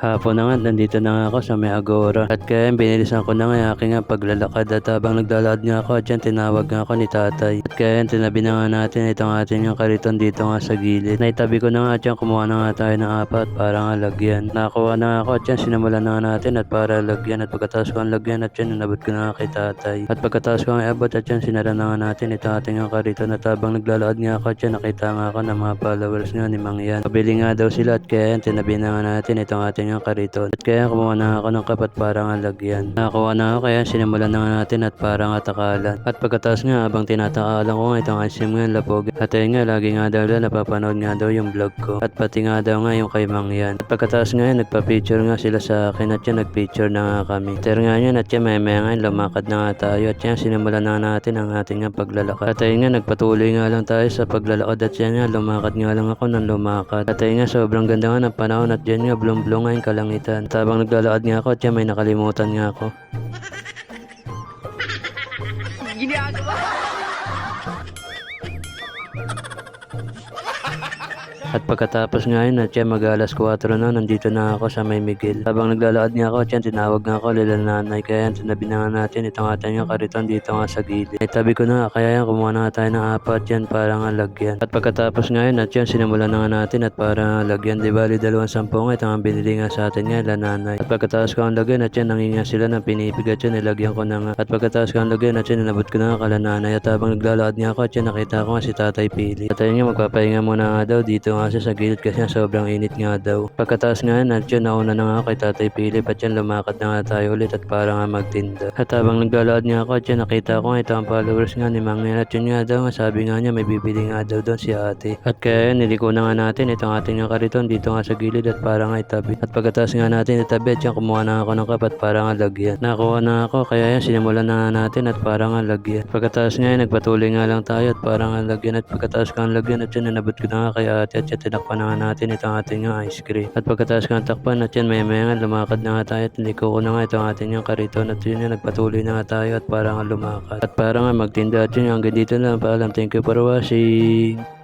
Hapon na nga, nandito na nga ako sa may agora. At kaya binilisan ko na nga aking paglalakad at habang naglalakad nga ako, at yan tinawag nga ako ni tatay. At kaya tinabi na nga natin itong ating yung kariton dito nga sa gilid. Naitabi ko na nga at yan, kumuha na nga tayo ng apat para nga lagyan. Nakakuha na nga ako at yan, sinimulan na nga natin at para lagyan. At pagkatapos ko ang lagyan at yan, inabot ko na nga kay tatay. At pagkatapos ko ang iabot at yan, sinara na nga natin itong ating yung kariton. At habang naglalakad nga ako at yan, nakita nga ako ng mga followers nga ni Mang Yan. Pabili nga daw sila at kaya tinabi na nga natin itong ating yung kariton. At kaya kumuha na ako ng kapat para nga lagyan. Nakakuha na ako kaya sinimulan na nga natin at para nga. At pagkatapos nga habang tinatakalan ko nga itong cream nga lapog. At ayun nga lagi nga daw daw napapanood nga daw yung vlog ko. At pati nga daw nga yung kay Mang Yan. At pagkatapos nga yan nagpa-picture nga sila sa akin at yan nag-picture na nga kami. Ter nga yan at yan may nga lumakad na nga tayo at yan sinimulan na natin ang ating nga paglalakad. At ayun nga nagpatuloy nga lang tayo sa paglalakad at yan nga lumakad nga lang ako ng lumakad. At ayun nga sobrang ganda nga ng panahon at yan nga blong-blong nga yung kalangitan. At habang naglalakad nga ako at may nakalimutan nga ako. At pagkatapos nga yun at yan mag alas 4 na nandito na ako sa may Miguel. Habang naglalakad nga ako at tinawag nga ako lila nanay kaya yan tinabi na nga natin itong ating yung kariton dito nga sa gilid. Ay tabi ko na kaya yan kumuha na tayo ng apat yan para nga lagyan. At pagkatapos nga yun at yan sinimulan na nga natin at para nga lagyan. Di bali dalawang sampo nga ito ang binili nga sa atin nga la nanay. At pagkatapos ko ang lagyan at yan nanginga sila ng pinipig at yan nilagyan ko na nga. At pagkatapos ko ang lagyan at yan inabot ko na nga kala nanay. At habang naglalakad nga ako at yan nakita ko nga si tatay pili. At ayun nga magpapahinga muna nga daw dito nga siya sa gilid kasi sobrang init nga daw. Pagkatapos nga at yun, nauna na nga kay Tatay Philip at yan, lumakad na nga tayo ulit at para nga magtinda. At habang naglalakad nga ako at yan, nakita ko ito ang followers nga ni Mang. At yun nga daw, sabi nga niya, may bibili nga daw doon si ate. At kaya yan, niliko na nga natin itong ating nga kariton dito nga sa gilid at para nga itabi. At pagkatapos nga natin itabi at yan, kumuha na ako ng kapat para nga lagyan. Nakuha na ako, kaya yan, sinimulan na nga natin at para nga lagyan. Pagkatapos nga yan, nagpatuloy nga lang tayo at para nga lagyan. At pagkatapos nga lagyan at yan, nabot ko na nga kay ate at yan, tinakpan na nga natin itong ating nga ice cream. At pagkatapos nga takpan at yan, maya maya lumakad na nga tayo at niliko ko na nga itong ating nga kariton at yun nga nagpatuloy na nga tayo at para nga lumakad. At para nga magtinda at yun hanggang dito lang paalam. Thank you for watching.